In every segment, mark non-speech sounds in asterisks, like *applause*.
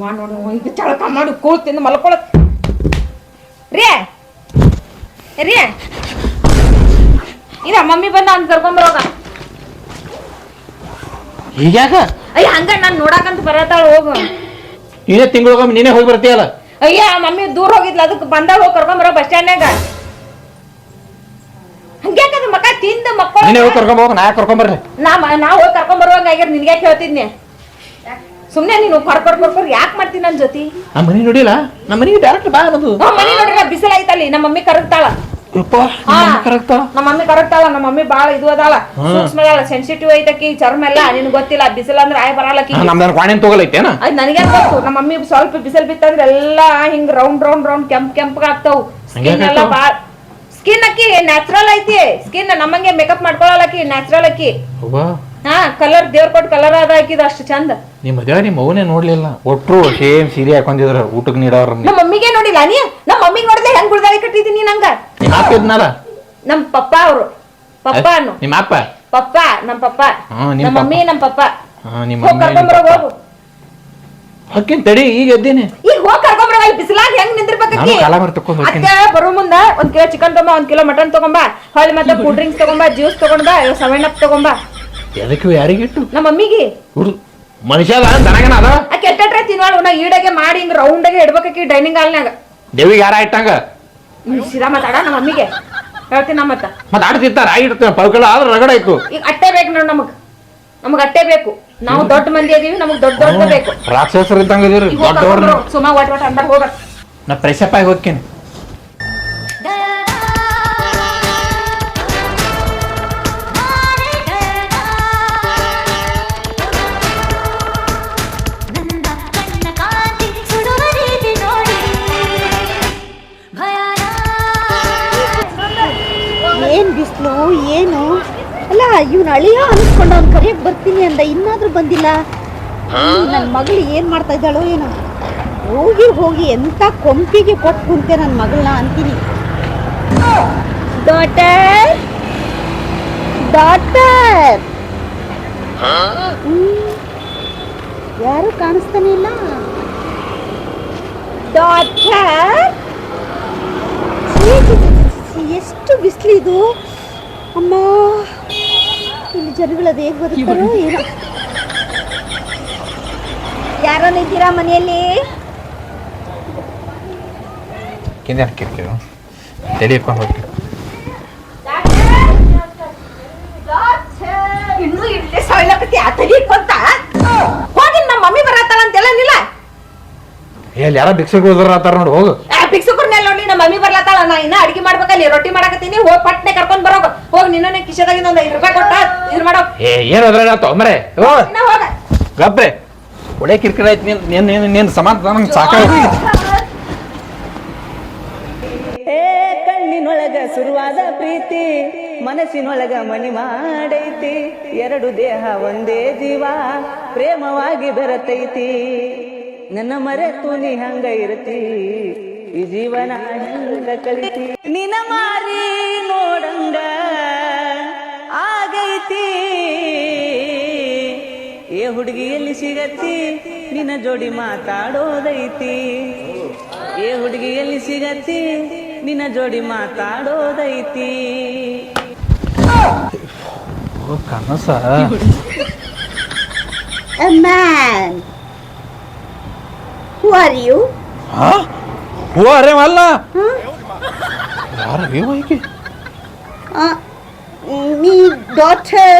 ಮಾಡ್ ನೋಡು ಈಗ ಚಳಕ ಮಾಡು ಕೂಳ್ ತಿಂದು ಮಲ್ಕೊಳ ಇದ ಮಮ್ಮಿ ಬಂದ ಅಂತ ಕರ್ಕೊಂಬರೋಗ ಹೀಗ್ಯಾಕ? ಅಯ್ಯ ಹಂಗ ನಾನ್ ನೋಡಕಂತ ಬರತಾಳ ಹೋಗು. ನೀನೇ ತಿಂಗಳ ನೀನೇ ಹೋಗಿ ಬರ್ತೀಯಲ್ಲ? ಅಯ್ಯ ಮಮ್ಮಿ ದೂರ ಹೋಗಿದ್ಲ ಅದಕ್ಕೆ ಬಂದಾಗ ಹೋಗಿ ಕರ್ಕೊಂಬರೋ ಬಸ್ ಸ್ಟ್ಯಾಂಡ್ನಾಗ ಹಂಗ್ಯಾಕಂದ್ರೆ ಮಕ್ಕ ತಿಂದ ಮಕ್ಕಳು ನೀನೇ ಹೋಗಿ ಕರ್ಕೊಂಡ್ ಹೋಗ ನಾ ಕರ್ಕೊಂಬರ್ರಿ ಕರ್ಕೊಂಡ್ ನಾ ನಾ ಹೋಗಿ ಕರ್ಕೊಂಡ್ ಬರುವಂಗ ಆಗ್ಯಾರ ನಿನ್ಗೆ ಹೇಳ್ತಿದ್ನೆ? ಸುಮ್ನೆ ನೀನು ಕರ್ಕೊರ್ ಕರ್ಕೊರ್ ಯಾಕೆ ಮಾಡ್ತೀನಿ ನನ್ ಜೊತೆ? ನಮ್ಮ ಮನೆ ನೋಡಿಲ್ಲ ನಮ್ಮ ಮನೆಗೆ ಡೈರೆಕ್ಟ್ ಬಾ ಅನ್ನೋದು ಮನೆ ನೋಡ್ರಿ ಬಿಸಿಲಾಯ್ತಲ್ಲಿ ನಮ್ಮ ಮಮ್ಮಿ ಕರಗ್ತಾಳ. ಯಪ್ಪ. ಕರೆಕ್ಟ? ನಮ್ಮ ಮಮ್ಮಿ ಅಲ್ಲ ನಮ್ಮ ಮಮ್ಮಿ ಬಾಳ ಇದು ಅದಾಳ. ಸೂಕ್ಷ್ಮ ಅದಾಳ ಸೆನ್ಸಿಟಿವ್ ಐತಕಿ ಚರ್ಮ ಎಲ್ಲ ನಿನ್ ಗೊತ್ತಿಲ್ಲ ಬಿಸಿಲ ಅಂದ್ರೆ ಆಯ್ ಬರಲ್ಲಕಿ ನಮ್ದನ್ ಕ್ವಾಣಿನ ತಗೊಳೈತೇನ ಅದ್ ನನಗೆ ಗೊತ್ತು ನಮ್ಮ ಮಮ್ಮಿ ಸ್ವಲ್ಪ ಬಿಸಿಲು ಬಿತ್ತಂದ್ರೆ ಎಲ್ಲಾ ಹಿಂಗ್ ರೌಂಡ್ ರೌಂಡ್ ರೌಂಡ್ ಕೆಂಪ್ ಕೆಂಪ್ ಆಗ್ತಾವು. ಸ್ಕಿನ್ ಎಲ್ಲ ಬಾಳ ಸ್ಕಿನ್ ಅಕ್ಕಿ ನ್ಯಾಚುರಲ್ ಐತಿ. ಸ್ಕಿನ್ ನಮ್ಮಂಗೆ ಮೇಕಪ್ ಮಾಡ್ಕೊಳಲ್ಲಕಿ ನ್ಯಾಚುರಲ್ ಅಕ್ಕಿ ಹಾ ಕಲರ್ ದೇವ್ರ ಕೊಟ್ಟು ಕಲರ್ ಅದ ಹಾಕಿದ ಅಷ್ಟು ಚಂದ. ನಿಮ್ಮ ಮದ್ವೆ ನಿಮ್ಮ ಮೌನೇ ನೋಡ್ಲಿಲ್ಲ? ಒಟ್ರು ಸೇಮ್ ಸೀರೆ ಹಾಕೊಂಡಿದ್ರ ಊಟಕ್ಕೆ ನೀಡವ್ರ ನಮ್ಮ ಮಮ್ಮಿಗೆ ನೋಡಿಲ್ಲ ನೀ ನಮ್ಮ ಮಮ್ಮಿಗೆ ನೋಡಿದ್ರೆ ಹೆಂಗ್ ಗುಳ್ದಾಳಿ ಕಟ್ಟಿದ್ದೀನಿ ನಂಗ? ನಮ್ಮ ಪಪ್ಪ ಅವ್ರು. ಪಪ್ಪ ಅನ್ನು. ನಿಮ್ಮ ಅಪ್ಪ? ಪಪ್ಪ ನಮ್ಮ ಪಪ್ಪ. ಹಾ, ನಿಮ್ ನಮ್ಮ ಮಮ್ಮಿ ನಮ್ಮ ಪಪ್ಪ. ಹಾ ನಿಮ್ಮ ಹೋಗ್ ಕರ್ಕೊಂಬರೋ ಹೋಗು. ಹೊಕ್ಕಿನ್ ತಡಿ ಈಗ ಎದ್ದೇನೆ. ಈಗ ಹೋಗ್ ಕರ್ಕೊಂಬರ ಅಲ್ಲಿ ಬಿಸಿಲಾಗ ಹೆಂಗ್ ನಿಂದಿರ್ಬೇಕಿ ನಾನು ಕಾಲ ಮಾಡಿ ತಕೊಂಡ್ ಹೋಗ್ತೀನಿ. ಅತ್ತೆ ಬರೋ ಮುಂದ ಒಂದ್ ಕಿಲೋ ಚಿಕನ್ ತಗೊಂಬ ಒಂದ್ ಕಿಲೋ ಮಟನ್ ತಗೊಂಬ ಹೊಳ್ಳಿ ಮತ್ತೆ ಕೂಲ್ ಡ್ರಿಂಕ್ಸ್ ತಗೊಂಬ ಜ್ಯೂಸ್ ತಗೊಂಡ್ಬಾ ಸೆವೆನ್ ಅಪ್ ತಗೊಂಬ ಎದಕ್ಕೆ ಯಾರಿಗಿಟ್ಟು ನಮ್ಮ ಮಮ್ಮಿಗೆ? ಹುಡು ಮನುಷ್ಯ ಅದ ದನಗನ ಅದ? ಆ ಕೆಟ್ಟ ತಿನ್ವಾಳು ನಾ ಈಡಾಗೆ ಮಾಡಿ ಹಿಂಗ್ ರೌಂಡ್ ಆಗಿ ಇಡ್ಬೇಕಿ ಡೈನಿಂಗ್ ಹಾಲ್ನಾಗ ದೇವಿಗೆ ಯಾರ ಇಟ್ಟಂಗ? ಸಿರಾ ಮಾತಾಡ ನಮ್ಮ ಮಮ್ಮಿಗೆ. ಹೇಳ್ತೀನಿ ನಮ್ಮ ಮತ್ತ ಮತ್ತೆ ಆಡ್ತಿರ್ತಾರ ಆಗಿಡ್ತಾರ ಪಲ್ಕಳ ಆದ್ರೆ ರಗಡ ಆಯ್ತು ಈಗ ಅಟ್ಟೆ ಬೇಕು ನೋಡ್ ನಮಗ್. ನಮಗ್ ಅಟ್ಟೆ ಬೇಕು. ನಾವು ದೊಡ್ಡ ಮಂದಿ ಅದೀವಿ ನಮಗ್ ದೊಡ್ಡ ದೊಡ್ಡ ಬೇಕು. ರಾಕ್ಷಸರು ಇದ್ದಂಗ ಇದೀರಿ ದೊಡ್ಡವ್ರ. ಸುಮ್ಮ ಒಟ್ ಒಟ್ ಅಂದಾಗ ಹೋಗ ನಾ ಪ್ರೆಶಪ್ ಆಗಿ ಹೋಗ್ತೀನಿ. ಏನ್ ಬಿಸಿಲು ಏನು? ಅಲ್ಲ ಇವ್ನ ಅಳಿಯ ಅನ್ಸ್ಕೊಂಡು ಅವ್ನ ಕರೆಯಕ್ ಬರ್ತೀನಿ ಅಂದ ಇನ್ನಾದ್ರೂ ಬಂದಿಲ್ಲ. ನನ್ನ ಮಗಳು ಏನ್ ಮಾಡ್ತಾ ಇದ್ದಾಳೋ ಏನೋ. ಹೋಗಿ ಹೋಗಿ ಎಂತ ಕೊಂಪಿಗೆ ಕೊಟ್ಟು ಕುಂತೆ ನನ್ನ ಮಗಳನ್ನ ಅಂತೀನಿ. ಡಾಟರ್ ಡಾಟರ್ ಯಾರು ಕಾಣಿಸ್ತಾನೆ ಇಲ್ಲ? ಡಾಟರ್ ಎಷ್ಟು ಬಿಸಿಲಿದು? ಅಮ್ಮ ಇಲ್ಲಿ ಜನಗಳು ಹೇಗೆ ಬದುಕ್ತಾರೋ ಏನೋ. ಯಾರೋ ಇದ್ದೀರಾ ಮನೆಯಲ್ಲಿ? ಕಿಂದ ಕಿರ್ಕಿರು ತಡಿ ಇಟ್ಕೊಂಡು ಹೋಗ್ತೀನಿ ಇನ್ನು ಇಲ್ಲೇ ಸೊಳ್ಳಕತ್ತಿ ಆ ತಲಿ ಕೊಂತ ಹೋಗಿ ನಮ್ಮ ಮಮ್ಮಿ ಬರತ್ತಾಳ ಅಂತ ಹೇಳಂಗಿಲ್ಲ ಎಲ್ಲಿ ಯಾರ ಭಿಕ್ಷೆಗೆ ಹೋದ್ರ ಆತಾರ ನೋಡಿ ಹೋಗು ಭಿಕ್ಷುಕರ್ ಮೇಲೆ ನೋಡಿ ನಮ್ಮ ಮಮ್ಮಿ ಬರ್ಲತ್ತಾಳ ನಾ ಇನ್ನ ಅಡಿಗೆ ಮಾಡ್ಬೇಕಲ್ಲಿ ರೊಟ್ಟಿ ಮಾಡಕತ್ತೀನಿ ಹೋಗ್ ಪಟ್ನೆ ಕರ್ಕೊಂಡ್ ಬರೋಗ. ಹೋಗ್ ನಿನ್ನ ಕಿಶದಾಗಿಂದ ಒಂದ್ ಐದು ರೂಪಾಯಿ ಕೊಟ್ಟ ಇದ್ ಮಾಡೋ. ಏ ಏನು ಅದ್ರಾಗ ತೊಂಬರೆ ಹೋಗ. ಗಬ್ರೆ ಒಳ್ಳೆ ಕಿರ್ಕಿರ ಆಯ್ತು ನೀನ್ ನೀನ್ ನೀನ್ ಸಾಕಾಗಿ ಏ ಕಣ್ಣಿನೊಳಗ ಶುರುವಾದ ಪ್ರೀತಿ ಮನಸ್ಸಿನೊಳಗ ಮನಿ ಮಾಡೈತಿ. ಎರಡು ದೇಹ ಒಂದೇ ಜೀವ ಪ್ರೇಮವಾಗಿ ಬೆರತೈತಿ. ನನ್ನ ಮರೆತು ನೀ ಹಂಗ ಇರತಿ. ಈ ಜೀವನ ಹಂಗ ಕಲಿತಿ. ನಿನ ಮಾರಿ ನೋಡಂಗ ಆಗೈತಿ. ಏ ಹುಡುಗಿಯಲ್ಲಿ ಸಿಗತ್ತಿ ನಿನ್ನ ಜೋಡಿ ಮಾತಾಡೋದೈತಿ. ಏ ಹುಡುಗಿಯಲ್ಲಿ ಸಿಗತ್ತಿ ನಿನ್ನ ಜೋಡಿ ಮಾತಾಡೋದೈತಿ. ಕನಸ. A man. Who are you? ಹಾ ಅರೆ ಅಲ್ಲ ಯಾರು ಏವ ಈಕೆ Uh, me daughter.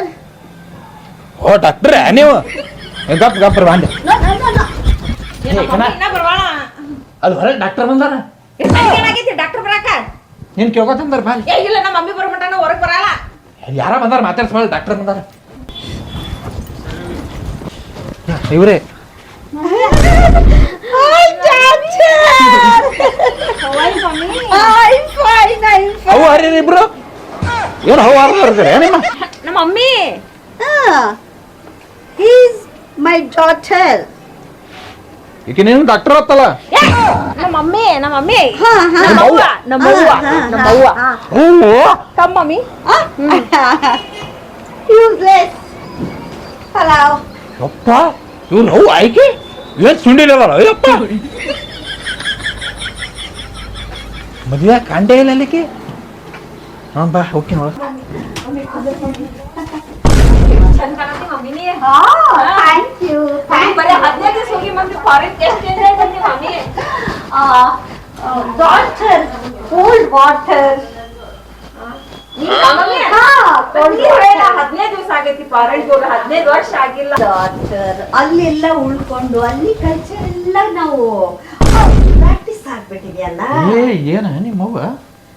ಓ हो डॉक्टर no, no, no. ಇನ್ನ ಬರ್ವಾಳ. ಅಲ್ಲಿ ಹೊರಗೆ ಡಾಕ್ಟರ್ ಬಂದಾರ? ಏನಾಗೈತಿ? ಡಾಕ್ಟರ್ ಬರಾಕ? ನೀನ್ ಕೇಳ್ಕೊತಂದಾರ ಬಾಲ್ ಏ ಇಲ್ಲ ನಮ್ಮ ಮಮ್ಮಿ ಬರೋ ಮಟನ ಹೊರಗೆ ಬರಲ್ಲ. ಯಾರ ಬಂದಾರ ಮಾತಾಡ್ಸ್ಮೇಲೆ ಡಾಕ್ಟರ್ ಬಂದಾರ. ಇವ್ರೆ. Fine. ಯಾರು ಇಬ್ರು? ಏನು ಹವಾರ ಇರ್ತಾರೆ ನಿಮ್ಮ? ನಮ್ಮ ಮಮ್ಮಿ! ಈಸ್ ಮೈ ಡಾಟರ್ ಈಗ ನೀನು ಡಾಕ್ಟರ್ ಆತಲ್ಲ? ನಮ್ಮ ಮಮ್ಮಿ ನಮ್ಮ ಮಮ್ಮಿ. ನಮ್ಮ ಅವ್ವ ನಮ್ಮ ಅವ್ವ ನಮ್ಮ ಅವ್ವ. ಹ್ಞೂ. Come mummy. ಯೂಸ್ಲೆಸ್ ಹಲೋ *laughs* ಯಪ್ಪ ಇವ್ರು ಹೌ ಆಯ್ಕೆ? ಏನು ಸುಂಡಿಲ್ಲವಲ್ಲ ಅಯ್ಯಪ್ಪ ಮದುವೆ ಕಾಂಡೇ ಇಲ್ಲ ಅಲ್ಲಿಗೆ ಹಾಂ ಬಾ ಓಕೆ ನೋಡ ಚಂದ ಕಾಣತ್ತಿ ಮಮ್ಮಿನಿ ಥ್ಯಾಂಕ್ ಯು ಮಮ್ಮಿ ಬರೀ ಹದಿನೈದು ದಿವಸ ಹೋಗಿ ಮಮ್ಮಿ ಫಾರಿನ್ ಎಷ್ಟು change ಆಯ್ತಂತಿ mummy daughter cold water mummy ಹದಿನೈದು ದಿವಸ ಆಗೈತಿ ಫಾರಿನ್ ಹೋಗಿ ಹದಿನೈದು ವರ್ಷ ಆಗಿಲ್ಲ. ಅಲ್ಲಿ ಅಲ್ಲೆಲ್ಲ ಉಳ್ಕೊಂಡು ಅಲ್ಲಿ ಕಲ್ಚರ್ ಎಲ್ಲ ನಾವು ಪ್ರಾಕ್ಟೀಸ್ ಆಗ್ಬಿಟ್ಟಿದೆಯಲ್ಲ? ಏ ಏನ ನಿಮ್ಮವ್ವ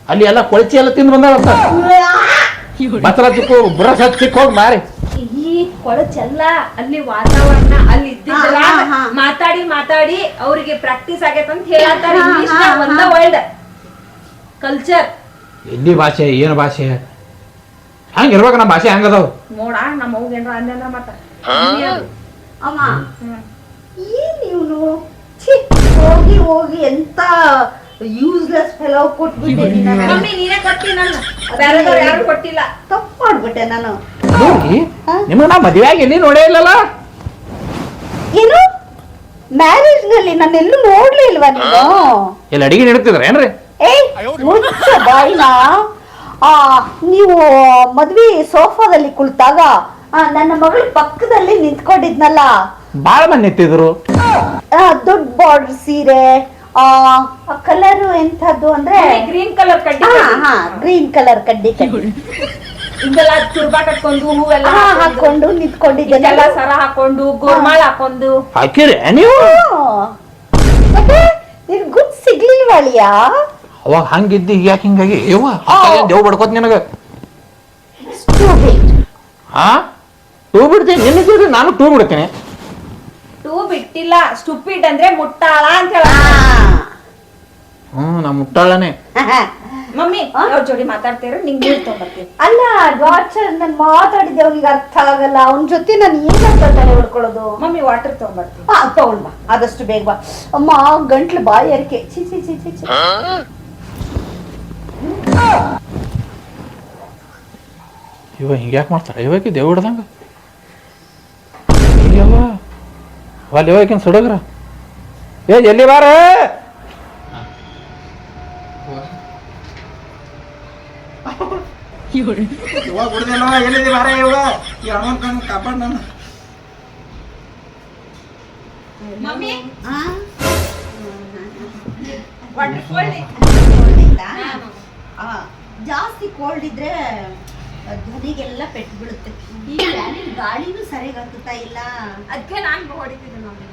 ಅಲ್ಲಿ ಎಲ್ಲ ಕೊಳಚಿ ಎಲ್ಲ ತಿಂದು ಬಂದಾರ ಬಸರ ಚಿಕ್ಕು ಬ್ರಷ್ ಹಚ್ಚಿಕ್ ಹೋಗಿ ಮಾರಿ. ಈ ಕೊಳಚೆಲ್ಲ ಅಲ್ಲಿ ವಾತಾವರಣ ಅಲ್ಲಿ ಇದ್ದಿದ್ದೆಲ್ಲ. ಮಾತಾಡಿ ಮಾತಾಡಿ ಅವರಿಗೆ ಪ್ರಾಕ್ಟೀಸ್ ಆಗೈತೆ ಅಂತ ಹೇಳತ್ತಾರ ಇಂಗ್ಲಿಷ್ ಒಂದ ವರ್ಲ್ಡ್ ಕಲ್ಚರ್ ಎಲ್ಲಿ ಭಾಷೆ ಏನು ಭಾಷೆ? ಹಂಗ ಇರ್ಬೇಕು ನಮ್ಮ ಭಾಷೆ ಹಂಗದಾವ್ ನೋಡ ನಮ್ಮ ಅವ್ಗ ಏನ್ರ ಅಂದ್ರ ಮತ್ತ? ಅಮ್ಮ ಏನ್ ಇವನು? ಛೀ ಹೋಗಿ ಹೋಗಿ ಎಂತ ಯೂಸ್ಲೆಸ್ ಫೆಲೋ ಕೊಟ್ಬಿಟ್ಟೆ ನೀನು. ಮಮ್ಮಿ ನೀನೇ ಕೊಟ್ಟಿ ನನ್ನ. ಬೇರೆದವ್ರು ಯಾರು ಕೊಟ್ಟಿಲ್ಲ. ತಪ್ಪು ಮಾಡ್ಬಿಟ್ಟೆ ನಾನು. ಹೋಗಿ. ನಿಮಗೆ ನಾ ಮದುವೆ ಆಗಿ ಎಲ್ಲಿ ನೋಡೇ ಇಲ್ಲಲ್ಲ? ಏನು? ಮ್ಯಾರೇಜ್ನಲ್ಲಿ ನಾನೆಲ್ಲೂ ನೋಡ್ಲೇ ಇಲ್ವಾ ನೀನು? ಎಲ್ಲ ಅಡಿಗೆ ನಡೀತಿದ್ರ ಏನ್ರಿ? ಏಯ್ ಮುಚ್ಚ ಬಾಯಿನ. ಆ ನೀವು ಮದ್ವೆ ಸೋಫಾದಲ್ಲಿ ಕುಳಿತಾಗ ಆ, ನನ್ನ ಮಗಳ ಪಕ್ಕದಲ್ಲಿ ನಿಂತ್ಕೊಂಡಿದ್ನಲ್ಲ? ಬಾಳ ಮಂದಿ ನಿಂತಿದ್ರು. ಆ, ದೊಡ್ಡ ಬಾರ್ಡರ್ ಸೀರೆ ಆ ಕಲರ್ ಎಂಥದ್ದು ಅಂದ್ರೆ ಗ್ರೀನ್ ಕಲರ್ ಕಡ್ಡಿ ಗ್ರೀನ್ ಕಲರ್ ಕಡ್ಡಿ ಕಡ್ಡಿ. ಹಿಂಗೆಲ್ಲ ತುರ್ಬಾ ಕಟ್ಕೊಂಡು ಹೂವೆಲ್ಲ ಹಾಕೊಂಡು. ನಿಂತ್ಕೊಂಡಿದ್ದೆ ನಿಂತ್ಕೊಂಡಿದ್ದೆಲ್ಲ ಸರ ಹಾಕೊಂಡು ಗೋರ್ಮಾಳ ಹಾಕೊಂಡು. ಹಾಕಿರಿ ನೀವು? ಮತ್ತೆ ನಿನ್ ಗುಡ್ ಸಿಗ್ಲಿಲ್ವಾಳಿಯಾ ಅವಾಗ ಹಂಗಿದ್ದಿ ಈಗ ಯಾಕೆ ಹಿಂಗಾಗಿ? ಯವ್ವ ದೇವ್ ಬಡ್ಕೋತ್ ನಿನಗೆ. ಹಾ ಟೂ ಬಿಡ್ತೀನಿ ನಿನ್ನ ನಾನು ಟೂ ಬಿಡ್ತೀನಿ. ಟೂ ಬಿಟ್ಟಿಲ್ಲ ಸ್ಟುಪಿಡ್ ಅಂದ್ರೆ ಮುಟ್ಟಾಳ ಅಂತ ಹೇಳ. ಹ್ಮ್ ನಾ ಮುಟ್ಟಾಳನೇ. *laughs* ಮಮ್ಮಿ ಅವ್ರ ಜೋಡಿ ಮಾತಾಡ್ತೀರ ನಿಂಗ್ ನೀರ್ ತಗೊಂಡ್ಬರ್ತೀನಿ ಅಲ್ಲ ವಾಚರ್ ನಾನು ಮಾತಾಡಿದ್ದೆ ಅವನಿಗೆ ಅರ್ಥ ಆಗಲ್ಲ. ಅವನ ಜೊತೆ ನಾನು ಏನಂತ ತಲೆ ಹೊಡ್ಕೊಳ್ಳೋದು ಮಮ್ಮಿ ವಾಟರ್ ತಗೊಂಡ್ಬರ್ತೀನಿ ಹಾಂ ತಗೊಂಡ್ ಬಾ ಆದಷ್ಟು ಬೇಗ ಬಾ. ಅಮ್ಮ ಗಂಟ್ಲು ಬಾಯಿ ಅರಿಕೆ ಛೀ ಛೀ ಛೀ ಛೀ ಛೀ. ಇವ ಹಿಂಗ್ಯಾಕೆ ಮಾಡ್ತಾರ? ಇವಾಗ ದೇವ್ ಹಿಡ್ದಂಗ ಅಲ್ಲಿ ಇವಾಗಿನ ಸುಡಗ್ರ? ಏ ಎಲ್ಲಿ ಬಾರ? ಕಾಪಾಡ್ ನಾನು? ವಾಟರ್ ಜಾಸ್ತಿ ಕೋಲ್ಡ್ ಇದ್ರೆ ಧ್ವನಿಗೆಲ್ಲ ಪೆಟ್ಟು ಬೀಳುತ್ತೆ ಈ ಫ್ಯಾನಿನ ಗಾಳಿನೂ ಸರಿಯಾಗಿ ಹತ್ತುತ್ತಾ ಇಲ್ಲ. ಅದಕ್ಕೆ ನಾನು ಹೊಡಿತಿದ್ದೆ ಮಮ್ಮಿ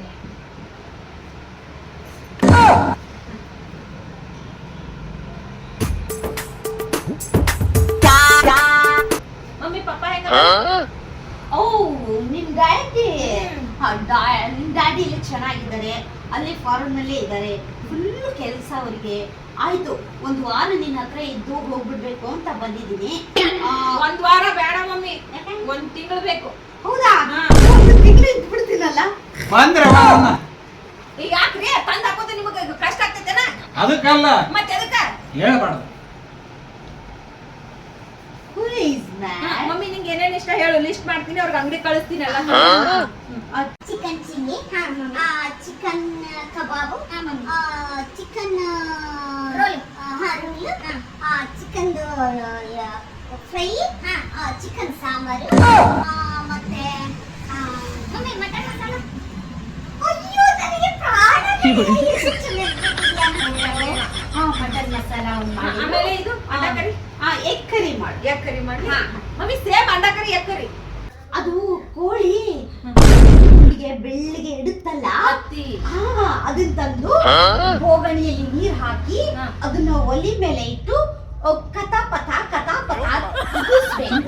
ಮಮ್ಮಿ ಪಪ್ಪ ಹೆಂಗ? Oh daddy? ಡ್ಯಾಡಿ ಇಲ್ಲಿ ಚೆನ್ನಾಗಿದ್ದಾರೆ. ಅಲ್ಲಿ ಫಾರಿನ್ ನಲ್ಲೇ ಇದ್ದಾರೆ. ಫುಲ್ ಕೆಲಸ ಅವರಿಗೆ. ಆಯ್ತು ಒಂದು ವಾರ ನಿನ್ನ ಹತ್ರ ಇದ್ದು ಹೋಗ್ಬಿಡ್ಬೇಕು ಅಂತ ಬಂದಿದ್ದೀನಿ. *coughs* ಒಂದ್ ವಾರ ಬೇಡ ಮಮ್ಮಿ? ಒಂದ್ ತಿಂಗಳು ಬೇಕು. ಹೌದಾ. ಒಂದು ತಿಂಗಳು ಇದ್ಬಿಡ್ತೀನಲ್ಲ ಬಂದ್ರೆ ಈಗ ಯಾಕ್ರಿ? ತಂದ್ ಹಾಕೋದು ನಿಮಗೆ ಕಷ್ಟ ಆಗ್ತೈತೆನ? ಅದಕ್ಕಲ್ಲ. ಮತ್ತೆ ಅದಕ್ಕ? ಹೇಳ್ಬಾರ್ದು? ಮಮ್ಮಿ ನಿಂಗೆ ಏನೇನ್ ಇಷ್ಟ ಹೇಳು. ಲಿಸ್ಟ್ ಮಾಡ್ತೀನಿ. ಅವ್ರಿಗೆ ಅಂಗಡಿ ಕಳಿಸ್ತೀನಿ ಅಲ್ಲ ಚಿಕನ್ ಚಿಲ್ಲಿ ಚಿಕನ್ ಕಬಾಬು chicken roll chicken fry chicken sambar ಮತ್ತೆ ಮಮ್ಮಿ ಮಟನ್ ಮಸಾಲ. ಅಯ್ಯೋ ನನಗೆ ಪ್ರಾಣ ಮಟನ್ ಮಸಾಲ ಆಮೇಲೆ ಇದು ಅಂಡ ಕರಿ. ಹಾ ಎಗ್ ಕರಿ ಮಾಡಿ ಎಗ್ ಕರಿ ಮಾಡಿ. ಮಮ್ಮಿ ಸೇಮ್ ಅಂಡ ಕರಿ ಎಗ್ ಕರಿ. ಅದು ಕೋಳಿ ಹುಡುಗಿಗೆ ಬೆಳ್ಳಿಗೆ ಇಡುತ್ತಲ್ಲ? ಹತ್ತಿ. ಆ, ಅದನ್ನ ತಂದು ಬೋಗಣಿಯಲ್ಲಿ ನೀರ್ ಹಾಕಿ ಅದನ್ನ ಒಲಿ ಮೇಲೆ ಇಟ್ಟು ಕಥಾ ಪಥ ಕಥಾ ಪಥ.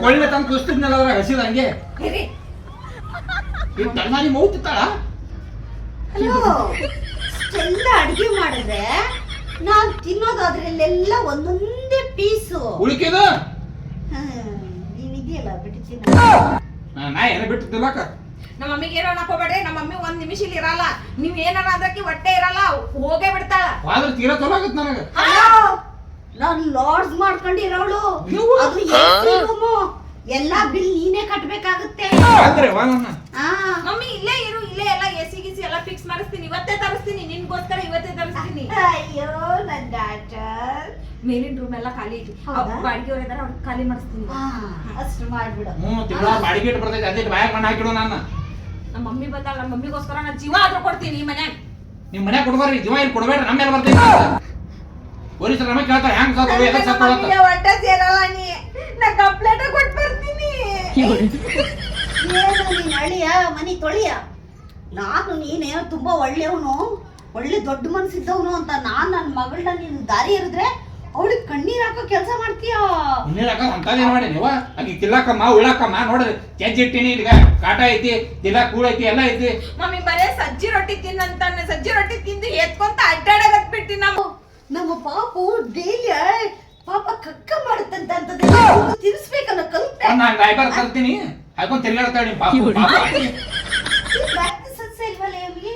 ಒಳ್ಳೆ ತಂದು ಕುಸ್ತಿದ್ನಲ್ಲ ಅದ್ರಾಗ ಹಸಿದ ಹಂಗೆ? ಇರಿ ಈ ತಣ್ಣಾಗಿ ಮೌತಿತ್ತಾಳ ಹಲೋ ಇಷ್ಟೆಲ್ಲ ಅಡಿಗೆ ಮಾಡಿದ್ರೆ ನಾನ್ ತಿನ್ನೋದು ಅದ್ರಲ್ಲೆಲ್ಲ ಒಂದೊಂದೇ ಪೀಸು. ಉಳಿಕೆದ ನೀನಿದೆಯಲ್ಲ ಬಿಟ್ಟು ನಾ ಏನ ಬಿಟ್ಟು ತಿನ್ನಕ ನಮ್ಮ ಮಮ್ಮಿಗೆ ಏನೋ ಹಾಕೋಬೇಡ್ರಿ ನಮ್ಮ ಮಮ್ಮಿ ಒಂದ್ ನಿಮಿಷ ಇಲ್ಲಿ ಇರಲ್ಲ. ನೀವ್ ಏನಾರ ಅದಕ್ಕೆ ಹೊಟ್ಟೆ ಇರಲ್ಲ ಹೋಗೇ ಬಿಡ್ತಾಳ. ಆದ್ರೆ ತೀರಾ ಚಲೋ ಆಗತ್ ನನಗ. ನಾನು ಲಾಡ್ಸ್ ಮಾಡ್ಕೊಂಡಿರೋಳು? ಅದು AC room. ಎಲ್ಲಾ ಬಿಲ್ ನೀನೇ ಕಟ್ಬೇಕಾಗುತ್ತೆ. ಅಂದ್ರೆ ವಾ ನನ್ನ ಆ. ಮಮ್ಮಿ ಇಲ್ಲೇ ಇರು ಇಲ್ಲೇ ಎಲ್ಲ ಎಸಿ ಗಿಸಿ ಎಲ್ಲ ಫಿಕ್ಸ್ ಮಾಡಿಸ್ತೀನಿ. ಇವತ್ತೇ ತರಿಸ್ತೀನಿ ನಿನ್ಗೋಸ್ಕರ ಇವತ್ತೇ ತರಿಸ್ತೀನಿ. ಅಯ್ಯೋ ನನ್ನ ಡಾಟರ್. ಮೇಲಿನ ರೂಮ್ ಎಲ್ಲ ಖಾಲಿ ಐತಿ. ಹೌದಾ? ಬಾಡಿಗೆ ಅವ್ರ ಇದಾರೆ ಅವ್ರಿಗೆ ಖಾಲಿ ಮಾಡಿಸ್ತೀನಿ. ಅಷ್ಟು ಮಾಡ್ಬಿಡು. ಹ್ಞೂ ತಿಂಗಳ ಬಾಡಿಗೆ ಇಟ್ಟು ಬರ್ತೈತೆ ಅದೇ ಬಾಯಾಗ ಮಣ್ಣು ಹಾಕಿಡು ನಾನು. ನಮ್ಮ ಮಮ್ಮಿ ಬಂದಾಳ ನಮ್ಮ ಮಮ್ಮಿಗೋಸ್ಕರ ನಾನು ಜೀವ ಆದ್ರೂ ಕೊಡ್ತೀನಿ ಈ ಮನ್ಯಾಗ ನಿಮ್ಮ ಮನ್ಯಾಗ ಕೊಡ್ಬಾರ್ರಿ ಜೀವ ಇಲ್ಲಿ ಕೊಡ್ಬೇಡ್ರಿ ನಮ್ಮ ಮೇಲೆ ಬರ್ತೀನಿ ಪೊಲೀಸರು ನಮಗೆ ಕೇಳ್ತಾರೆ ಹೆಂಗ್ ಅಂತ. ಹೊಟ್ಟೆ ಸೇರಲ್ಲ ನೀ. ನಾ ಕಂಪ್ಲೇಂಟ್ ಕೊಟ್ಟು ಬರ್ತೀನಿ. ಏನು ನೀನ್ ಅಳಿಯ ಮನಿ ತೊಳಿಯ? ನಾನು ನೀನೇ ತುಂಬಾ ಒಳ್ಳೆಯವನು ಒಳ್ಳೆ ದೊಡ್ಡ ಮನಸ್ಸಿದ್ದವನು ಅಂತ ನಾನ್ ನನ್ನ ಮಗಳನ್ನ ನೀನು ದಾರಿ ಎರಿದ್ರೆ ಅವಳಿಗೆ ಕಣ್ಣೀರ್ ಹಾಕೋ ಕೆಲಸ ಮಾಡ್ತೀಯಾ? ಇನ್ನೇನು ಅಕ್ಕ ಏನ್ ಮಾಡಿ ನೀವು? ಆಕಿ ತಿಲ್ಲಕ್ಕಮ್ಮ ಉಳ್ಳಕ್ಕಮ್ಮ ನೋಡ್ರಿ ಚೆಜ್ಜಿ ಇಟ್ಟಿನಿ ಈಗ. ಕಾಟ ಐತಿ ತಿಲ್ಲ ಕೂಳ ಐತಿ ಎಲ್ಲ ಐತಿ. ಮಮ್ಮಿ ಬರೇ ಸಜ್ಜಿ ರೊಟ್ಟಿ ತಿನ್ನಂತಾನೆ ಸಜ್ಜಿ ರೊಟ್ಟಿ ತಿಂದು ಎತ್ಕೊಂತ ಅಡ್ಡಾಡಕ್ ಬಿಟ್ಟಿ ನಾವು. ನಮ್ಮ ಪಾಪು ಡೈಲಿ ಪಾಪ ಕಕ್ಕ ಮಾಡುತ್ತಂತ ತಿರ್ಸ್ಬೇಕನ್ನ ಕಲ್ಪೆ ನಾನ್ ಡೈಬರ್ ಕಲ್ತೀನಿ. ಹಾಕೊಂಡ್ ತಿರ್ಗಾಡ್ತಾಳೆ ನಿಮ್ ಪಾಪ. ಪಾಪ. ಪ್ರಾಕ್ಟೀಸ್ ಇಲ್ವಲ್ಲ ಇವ್ನಿಗೆ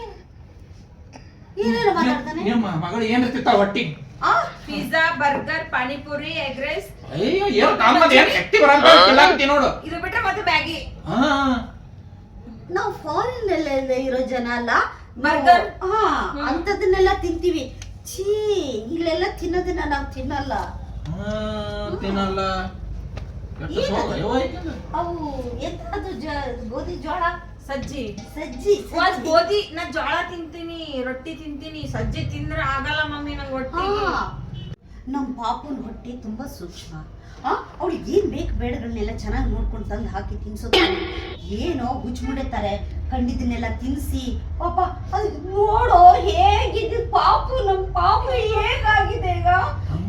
ಏನೇನು ಮಾತಾಡ್ತಾನೆ? ನಿಮ್ಮ ಮಗಳು ಏನ್ ತಿಂತಾಳ ಹೊಟ್ಟಿ? ಆ pizza burger panipuri egg rice ಅಯ್ಯೋ ಏನು ಕಾಮದ್ ಏನ್ ಶಕ್ತಿ ನೋಡು. ಇದು ಬಿಟ್ರೆ ಮತ್ತೆ ಮ್ಯಾಗಿ ಹಾ. ನಾವು ಫಾರಿನ್ ಎಲ್ಲ ಇರೋ ಜನ ಅಲ್ಲ? ಬರ್ಗರ್ ಹಾ ಅಂತದನ್ನೆಲ್ಲ ತಿಂತೀವಿ. ಛೀ ಇಲ್ಲೆಲ್ಲ ತಿನ್ನೋದನ್ನ ನಾವು ತಿನ್ನಲ್ಲ. ಹಾ, ತಿನ್ನಲ್ಲ. ಅವು ಎಂತಾದ್ರು ಜ ಗೋಧಿ ಜೋಳ? ಸಜ್ಜಿ. ಸಜ್ಜಿ ಒಂದ್. ಗೋಧಿ ನಾ ಜೋಳ ತಿಂತೀನಿ ರೊಟ್ಟಿ ತಿಂತೀನಿ ಸಜ್ಜಿ ತಿಂದ್ರೆ ಆಗಲ್ಲ ಮಮ್ಮಿ ನಂಗೆ ಹೊಟ್ಟೆ. ನಮ್ಮ ಪಾಪುನ ಹೊಟ್ಟೆ ತುಂಬಾ ಸೂಕ್ಷ್ಮ. ಆ ಅವಳಿಗೆ ಏನ್ ಬೇಕು ಬೇಡಗಳನ್ನೆಲ್ಲ ಚೆನ್ನಾಗಿ ನೋಡ್ಕೊಂಡು ತಂದು ಹಾಕಿ ತಿನ್ಸೋದು? ಏನೋ ಹುಚ್ಚುಮುಡಿತಾರೆ ಕಂಡಿದ್ದನ್ನೆಲ್ಲ ತಿನ್ಸಿ. ಪಾಪ ಅದು ನೋಡೋ ಹೇಗಿದ್ದು ಪಾಪು ನಮ್ಮ ಪಾಪು ಹೇಗಾಗಿದೆ ಈಗ?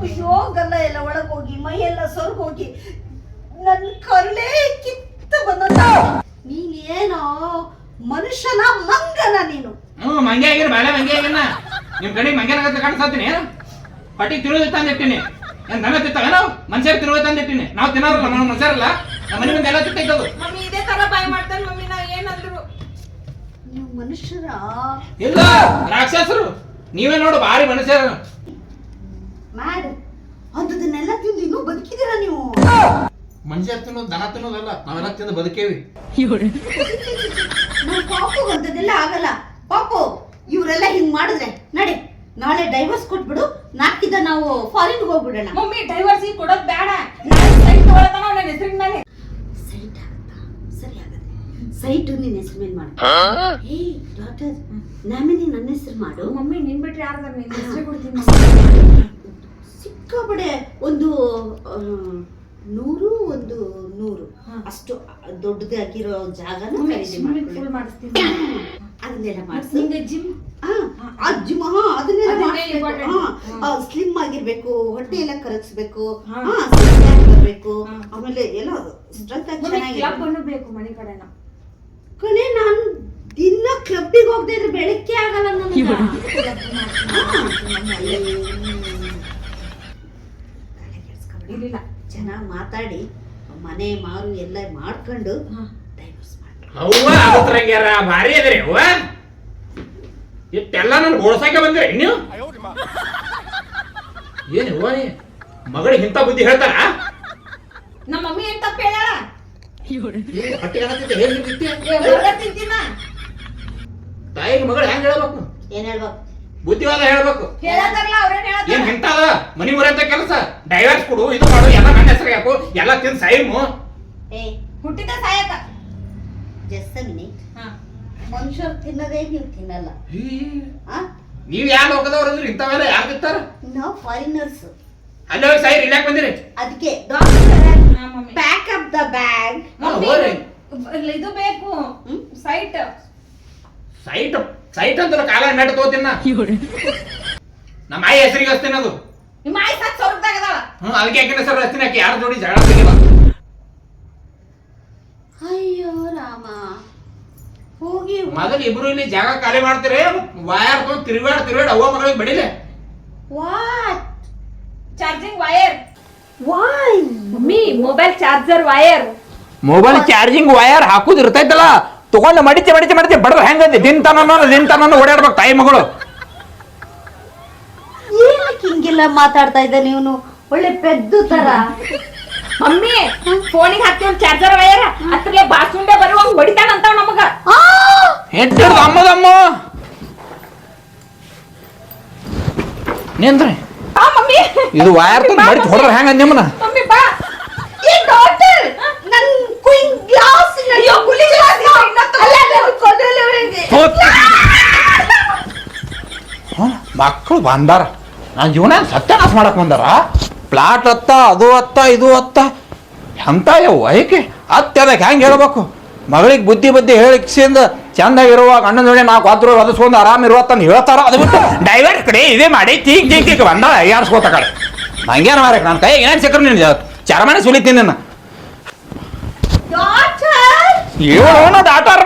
ಅಯ್ಯೋ ಗಲ್ಲ ಎಲ್ಲ ಒಳಗೋಗಿ ಹೋಗಿ ಮೈ ಎಲ್ಲ ಸೊರ್ಗ್ ಹೋಗಿ. ನನ್ನ ಕರುಳೇ ಕಿತ್ತು ಬಂದ ನೀನ್ ಏನೋ ಮನುಷ್ಯನ ಮಂಗನ ನೀನು ಹ್ಞೂ ಮಂಗೆ ಆಗಿನ ಬಾಳೆ ಮಂಗೆ ಆಗಿನ ನಿಮ್ ಮಂಗ್ಯಾನಗತ್ತೆ ಕಾಣಿಸ್ತೀನಿ ಪಟ್ಟಿಗೆ ತಿರುಗಿ ತಂದಿಟ್ಟಿನಿ ಏನ್ ದನ ತಿತ್ತ ನಾವು ಮನುಷ್ಯರ್ ತಿರುಗಿ ತಂದಿಟ್ಟಿನಿ ನಾವು ತಿನ್ನೋರಲ್ಲ ನಾವು ಮನುಷ್ಯರಲ್ಲ? ನಮ್ಮ ಮನೆ ಮುಂದೆ ಎಲ್ಲ ತಿತ್ತ ಮಮ್ಮಿ ಇದೇ ತರ ಬಾಯ್ ಮಾಡ್ತಾನೆ ಮಮ್ಮಿ ನಾ ಏನಂದ್ರು. ನೀವು ಮನುಷ್ಯರ? ಇಲ್ಲ ರಾಕ್ಷಸರು. ನೀವೇ ನೋಡು ಭಾರಿ ಮನುಷ್ಯರು. ಮಾಡು ಅಂತದನ್ನೆಲ್ಲ ತಿಂದು ಇನ್ನೂ ಬದುಕಿದೀರ ನೀವು? ಮನುಷ್ಯರು ತಿನ್ನೋದು ದನ ತಿನ್ನೋದಲ್ಲ ನಾವೆಲ್ಲ ತಿಂದು ಬದುಕೇವಿ. ನಮ್ಮ ಪಾಪು ಅಂಥದ್ದೆಲ್ಲ ಆಗಲ್ಲ. ಪಾಪು ಇವರೆಲ್ಲ ಹಿಂಗ್ ಮಾಡಿದ್ರೆ ನಡಿ. ನಾಳೆ ಡೈವರ್ಸ್ ಕೊಟ್ಬಿಡು ನಾಕಿದ ನಾವು ಫಾರಿನ್ ಹೋಗ್ಬಿಡೋಣ. ಮಮ್ಮಿ ಡೈವರ್ಸ್ ಕೊಡೋದು ಕೊಡೋದ್ ಬೇಡ. ಸೈಟ್ ತಗೊಳತಾನ ನನ್ನ ಹೆಸರಿನ ಮೇಲೆ. ಸೈಟ್ ಆಗುತ್ತಾ ಸರಿ ಆಗುತ್ತೆ ಸೈಟು ನಿನ್ನ ಹೆಸರು ಮೇಲೆ ಮಾಡು. ಏ ಡಾಕ್ಟರ್ ನಾಮಿನಿ ನನ್ನ ಹೆಸರು ಮಾಡು. ಮಮ್ಮಿ ನಿನ್ ಬಿಟ್ರೆ ಯಾರ್ದಾರ ನನ್ನ ಹೆಸರು ಕೊಡ್ತೀನಿ. ಸಿಕ್ಕಾಪಡೆ ಒಂದು ನೂರು ಒಂದು ನೂರು. ಹಾ. ಅಷ್ಟು ದೊಡ್ಡದಾಗಿರೋ ಜಾಗನ ಮಾಡಿಸ್ತೀನಿ. ಅದನ್ನೆಲ್ಲ ಮಾಡಿಸ್ತೀನಿ ನಿಂಗೆ ಜಿಮ್ ಜಿಮ್ ಮಹಾ ಅದನ್ನೆಲ್ಲ ಅದನ್ನೇ ಮಾಡಿಸ್ಬೇಕು ಹಾ ಸ್ಲಿಮ್ ಆಗಿರ್ಬೇಕು ಹೊಟ್ಟೆ ಎಲ್ಲ ಕರಗಿಸ್ಬೇಕು ಹಾ. ಬರ್ಬೇಕು. ಆಮೇಲೆ ಎಲ್ಲ ಸ್ಟ್ರೆಂತ್ ಆಗಿ ಚೆನ್ನಾಗಿ ಬೇಕು ಮನೆ ಕಡೆನ. ಕಣೆ ನಾನು ದಿನ ಕ್ಲಬ್ಬಿಗೆ ಹೋಗದೆ ಇದ್ರೆ ಬೆಳಿಗ್ಗೆ ಆಗಲ್ಲ ನನಗೆ ಇರ್ಲಿಲ್ಲ. ಚೆನ್ನಾಗಿ ಮಾತಾಡಿ ಮನೆ ಮಾರು ಎಲ್ಲ ಮಾಡ್ಕೊಂಡು. ಡೈವರ್ಸ್ ಮಾಡಿ ಭಾರಿ ಅದ್ರಿ ಅವ್ವ ಇಷ್ಟೆಲ್ಲ ನನ್ ಓಡ್ಸಾಕೆ ಬಂದೆ ನೀವು ಏನು ಅವ್ವ ನೀ? ಮಗಳಿಗೆ ಇಂಥ ಬುದ್ಧಿ ಹೇಳ್ತಾರ? ನಮ್ಮ ಮಮ್ಮಿ ಏನ್ ತಪ್ಪ ಹೇಳ ಹೊಟ್ಟೆ ಹೇಗ್ ತಾಯಿಗೆ ಮಗಳು ಹೆಂಗ್ ಹೇಳ್ಬೇಕು? ಏನ್ ಹೇಳ್ಬೇಕು? ಬುದ್ಧಿವಾದ ಹೇಳ್ಬೇಕು. ಹೇಳತ್ತಾರಲ್ಲ ಅವ್ರೇನ್ ಏನ್ ಹಿಂತ ಇಂಥದ ಮನಿ ಮುರಿಯಂತ ಕೆಲಸ? ಡೈವರ್ಸ್ ಕೊಡು ಇದು ಮಾಡು ಎಲ್ಲ ನನ್ನ ಹೆಸರು ಹಾಕು ಎಲ್ಲ ತಿನ್ ಸೈಮು ಏ ಹುಟ್ಟಿದ ಸಾಯಕ. ಜಸ್ಟ್ ಮಿನಿಟ್ ಮನುಷ್ಯರು ತಿನ್ನೋದೇ ನೀವು ತಿನ್ನಲ್ಲ. ಆ? ನೀವ್ ಯಾವ ಲೋಕದವ್ರು ಅಂದ್ರೆ ಇಂಥವೆಲ್ಲ ಯಾರು ತಿಂತಾರ? ನಾವು ಫಾರಿನರ್ಸ್ ಅಲ್ಲಿ ಹೋಗಿ ಸೈರ್ ಇಲ್ಲಾಕ್ ಬಂದಿರಿ ಅದಕ್ಕೆ ಡಾಕ್ಟರ್ ಹಾ mummy. Pack up the bag mummy ಹೋಗ್ರಿ. ಇದು- ಇದು ಬೇಕು. ಹ್ಮ್? ಸೈಟ್. ಸೈಟ್ ಸೈಟ್ ಅಂತ ಕಾಲ ನೆಟ್ಟು ತಗೋತೀನಿ ನಮ್ಮ ಆಯಿ ಹೆಸರಿಗೆ ಹಚ್ತೀನಿ ಅದು. ನಿಮ್ಮ ಆಯ್ ಸತ್ ಅದ ಹ್ಮ್ ಅದಕ್ಕೆ ಯಾಕೆ ಹೆಸರು ಹಚ್ತೀನಿ ಆಕೆ ಯಾರು ಜೋಡಿ ಜಗಳ ತೆಗಿಲ್ಲ ಅಯ್ಯೋ ರಾಮ ಹೋಗಿ. ಮೊದಲು ಇಬ್ರು ಇಲ್ಲಿ ಜಾಗ ಖಾಲಿ ಮಾಡ್ತೀರಿ ವಾಯರ್ ತಗೊಂಡು ತಿರುಗಾಡ್ ತಿರುಗಾಡ್ ಅವ್ವ ಮಗಳಿಗೆ ಬಡಿಲೆ. What charging wire Y mummy mobile charger wire mobile charging wire ಹಾಕುದು ಇರ್ತೈತಲ್ಲ? ತಗೊಂಡು ಮಡಿಚೆ ಮಡಿಚೆ ಮಡಿಚೆ ಬಡದ ಹೆಂಗಂತೆ ದಿನತನ ದಿನತನ ಓಡಾಡ್ಬೇಕು ತಾಯಿ ಮಗಳು. ಏನಕ್ಕೆ ಹಿಂಗೆಲ್ಲ ಮಾತಾಡ್ತಾ ಇದ್ದ ನೀವು ಒಳ್ಳೆ ಪೆದ್ದು ತರ. ಮಮ್ಮಿ ಫೋನಿಗೆ ಹಾಕಿ ಒಂದು ಚಾರ್ಜರ್ ವೈರ್ ಅತ್ರಲೆ ಬಾಸುಂಡೆ ಬರುವಂಗ್ ಹೊಡಿತಾನಂತಾವ್ ನಮಗ. ಆ! ಹೆಟ್ಟಿಡ್ದು ಅಮ್ಮದಮ್ಮ ನಿಂದ್ರಿ ಆ ಮಮ್ಮಿ. ಇದು ವಯರ್ ತಂದು ಮಾಡಿ ಹೊಡ್ರ ಹೆಂಗ ನಿಮ್ಮನ ಮಮ್ಮಿ. ಬಾ. ಈ ಡಾಕ್ಟರ್ ನನ್ ಕುಯಿಂಗ್ ಗ್ಲಾಸ್ ಅಯ್ಯೋ ಗುಳಿ ಗ್ಲಾಸ್ ಅಲ್ಲ ನನ್ ಕೊಡ್ರಲ್ಲ ಅವ್ರಿಗೆ. ಮಕ್ಕಳು ಬಂದಾರ. ನನ್ನ ಜೀವನ ಸತ್ಯನಾಶ ಮಾಡಕ್ ಬಂದಾರ. ಪ್ಲಾಟ್ ಅತ್ತ ಅದು ಅತ್ತ ಇದು ಅತ್ತ. ಎಂತ ಯಾವ ಐಕೆ ಅತ್ತೆ ಅದಕ್ಕೆ ಹೆಂಗೆ ಹೇಳ್ಬೇಕು? ಮಗಳಿಗೆ ಬುದ್ಧಿ ಬುದ್ಧಿ ಹೇಳಿಕ್ಸಿಂದ ಚಂದಾಗಿರುವಾಗ ಅಣ್ಣನ ನೋಡಿ ನಾಲ್ಕು ಹತ್ತು ಒದಸ್ಕೊಂಡು ಆರಾಮ ಇರುವತ್ತಂದು ಹೇಳ್ತಾರ. ಅದು ಬಿಟ್ಟು ಡೈವರ್ಟ್ ಕಡೆ ಇದೇ ಮಾಡಿ ತೀಗ್ ತೀಗ್ ತೀಕ್ ಬಂದ ಯಾರ್ಸ್ಕೋತ ಕಡೆ. ಹಂಗೇನು ಮಾರಕ್ಕೆ ನನ್ನ ಕೈ ಏನು ಸಿಕ್ಕರು ನೀನು ಚರಮಣೆ ಸುಲಿತೀನಿ ನಿನ್ನ. ಡಾಕ್ಟರ್ ಇವಳು ಡಾಕ್ಟರ್